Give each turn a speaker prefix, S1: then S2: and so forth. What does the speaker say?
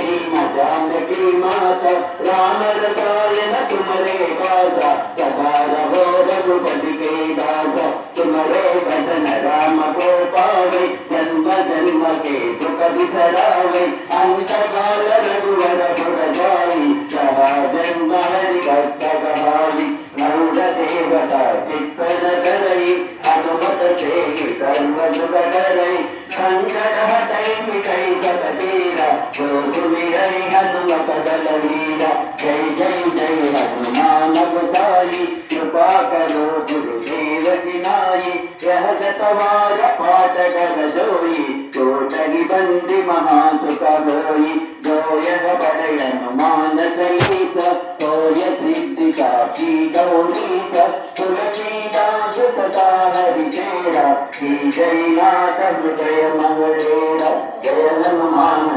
S1: భీమ జానకి మాత రామ రసాయన తుమరే దాస సదా రవో రఘుపతి కే దాస తుమరే భజన రామ గోపావై జన్మ జన్మ కే దుఃఖ విసరావై అంతకాల రఘువర सकल जय जय जय हरि साई, कृपा करो गुरुदेव नाई। यह सतवार पातक जोई कोटि बंदी महासुख गोई गोयह बड़य हनुमान चलीस होय सिद्धि साखी गौरीस। तुलसीदास सदा हरि तेरा श्री जय नाथ हृदय मंगलेरा। जय हनुमान